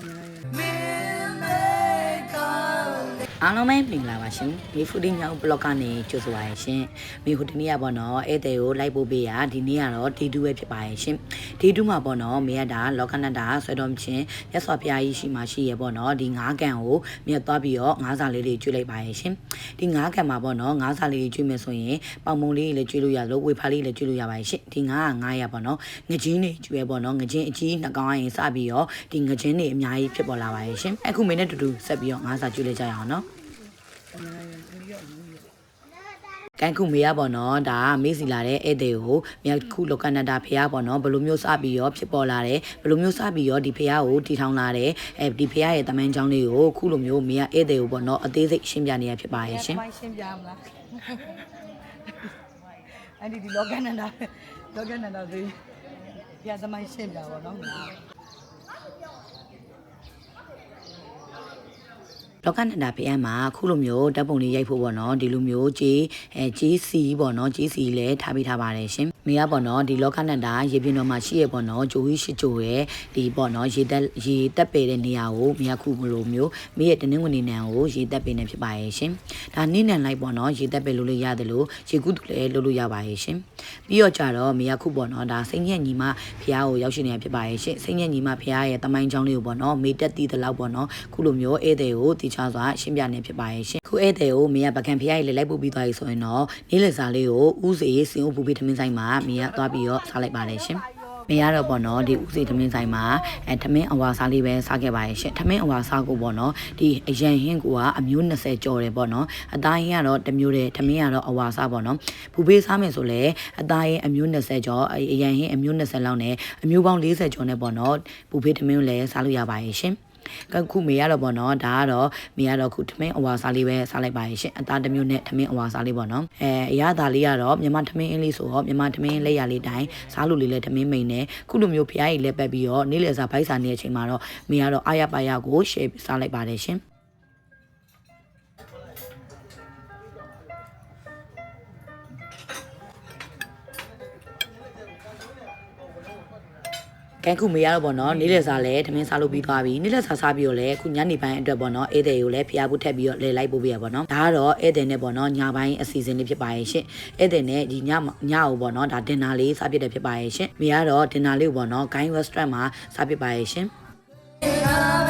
Bye. အားလုံးပဲမင်္ဂလာပါရှင်မိဖူဒီညောင်ဘလော့ကနေကြိုဆိုပါရရှင်မိဟိုဒီနေ့ကပေါ့နော်ဧည့်သည်ကိုလိုက်ပို့ပေးရဒီနေ့ကတော့ဒီတူပဲဖြစ်ပါရရှင်ဒီတူမှာပေါ့နော်မေရတာလောကနတာဆွဲတော်ချင်းရသော်ဖျားကြီးရှိမှရှိရပေါ့နော်ဒီငါးကန်ကိုမြတ်သွားပြီးတော့ငါးစာလေးတွေကျွေးလိုက်ပါရရှင်ဒီငါးကန်မှာပေါ့နော်ငါးစာလေးကျွေးမယ်ဆိုရင်ပေါင်မုံလေးလည်းကျွေးလို့ရလို့ဝေဖာလေးလည်းကျွေးလို့ရပါရရှင်ဒီငါးကငါးရပေါ့နော်ငကြီးနေကျွေးပေါ့နော်ငကြီးအကြီးနှကောင်ရင်စပြီးတော့ဒီငကြီးနေအများကြီးဖြစ်ပေါ်လာပါရရှင်အခုမင်းနဲ့တူတူဆက်ပြီးတော့ငါးစာကျွေးလိုက်ကြရအောင်နော် ကန်ခုမေရပေါ့နော်ဒါမေးစီလာတဲ့ဧည့်သည်ကိုမြေခုလောကနတာဖះပေါ့နော်ဘယ်လိုမျိုးစပြီးရောဖြစ်ပေါ်လာတယ်ဘယ်လိုမျိုးစပြီးရောဒီဖះကိုတီထောင်လာတယ်အဲဒီဖះရဲ့တမန်ကြောင်းလေးကိုခုလိုမျိုးမေရဧည့်သည်ကိုပေါ့နော်အသေးစိတ်ရှင်းပြနေရဖြစ်ပါရဲ့ရှင်မိုင်းရှင်းပြမလားအဲ့ဒီဒီလောကနန္ဒာလောကနန္ဒာဒီပြသမိုင်းရှင်းပြပါတော့ လောကနတာဖះမှာခုလိုမျိုးဓာတ်ပုံလေးရိုက်ဖို့ပေါ့နော်ဒီလိုမျိုးကြီးအဲကြီးစီပေါ့နော်ကြီးစီလည်းထားပေးထားပါတယ်ရှင်မေကပေါ့နော်ဒီလောကနတာရေပြင်တော်မှာရှိရပေါ့နော်ဂျိုဟီရှိဂျိုရဲ့ဒီပေါ့နော်ရေတက်ရေတက်ပေတဲ့နေရာကိုမေကခုလိုမျိုးမေရဲ့တနင်္ဂနွေနံကိုရေတက်ပေနေဖြစ်ပါရဲ့ရှင်ဒါနေ့နံလိုက်ပေါ့နော်ရေတက်ပေလို့လို့ရတယ်လို့ရေကူးတူလည်းလို့လို့ရပါရဲ့ရှင်ပြီးတော့ကြတော့မေကခုပေါ့နော်ဒါစိတ်ညက်ညီမဖះကိုရောက်ရှိနေတာဖြစ်ပါရဲ့ရှင်စိတ်ညက်ညီမဖះရဲ့တမိုင်းချောင်းလေးကိုပေါ့နော်မေတက်တီးတဲ့လောက်ပေါ့နော်ခုလိုမျိုးဧည့်သည်ကိုတီချစွာရှင်းပြနေဖြစ်ပါရဲ့ရှင်ခုဧည့်သည်ကိုမေကပကံဖះရဲ့လေလိုက်ပို့ပြီးသွားပြီဆိုရင်တော့နေ့လယ်စာလေးကိုဥစေစင်ဥပူပြီးထမင်းဆိုင်မှာမေကသွားပြီးတော့စားလိုက်ပါတယ်ရှင်မေရတော့ပေါ့နော်ဒီဥစီထမင်းဆိုင်မှာအဲထမင်းအဝါစားလေးပဲစားခဲ့ပါရဲ့ရှင်ထမင်းအဝါစားကိုပေါ့နော်ဒီအရန်ဟင်းကိုကအမျိုး20ကျော်တယ်ပေါ့နော်အသားဟင်းကတော့တစ်မျိုးတယ်ထမင်းကတော့အဝါစားပေါ့နော်ဘူဘေးစားမယ်ဆိုလဲအသားဟင်းအမျိုး20ကျော်အရန်ဟင်းအမျိုး20လောက်နဲ့အမျိုးပေါင်း40ကျော်နဲ့ပေါ့နော်ဘူဘေးထမင်းကိုလည်းစားလို့ရပါရဲ့ရှင် ကခုမေရတော့ပေါ့နော်ဒါကတော့မေရတော့ခုထမင်းအဝါစားလေးပဲစားလိုက်ပါရဲ့ရှင်အသားတစ်မျိုးနဲ့ထမင်းအဝါစားလေးပေါ့နော်အဲအရသာလေးကတော့မြန်မာထမင်းအင်းလေးဆိုတော့မြန်မာထမင်းလက်ရလေးတိုင်းစားလို့လေးလည်းထမင်းမိန်နဲ့ခုလိုမျိုးဖျားရည်လက်ပက်ပြီးတော့နေ့လယ်စာဘိုက်စာနေတဲ့အချိန်မှာတော့မေရတော့အာရပါရကို share စားလိုက်ပါတယ်ရှင် ကန်ခုမေရတော့ပေါ့နော်နေ့လယ်စာလည်းထမင်းစားလို့ပြီးသွားပြီနေ့လယ်စာစားပြီးတော့လည်းအခုညနေပိုင်းအတွက်ပေါ့နော်ဧည့်သည်ကိုလည်းဖျားဖို့ထက်ပြီးတော့လေလိုက်ပို့ပေးရပေါ့နော်ဒါကတော့ဧည့်သည်နဲ့ပေါ့နော်ညပိုင်းအစီအစဉ်လေးဖြစ်ပါရဲ့ရှင်ဧည့်သည်နဲ့ဒီညညကိုပေါ့နော်ဒါဒင်နာလေးစားပြတဲ့ဖြစ်ပါရဲ့ရှင်မေကတော့ဒင်နာလေးကိုပေါ့နော်ဂိုင်း restaurant မှာစားပြပါရဲ့ရှင် Ave Maria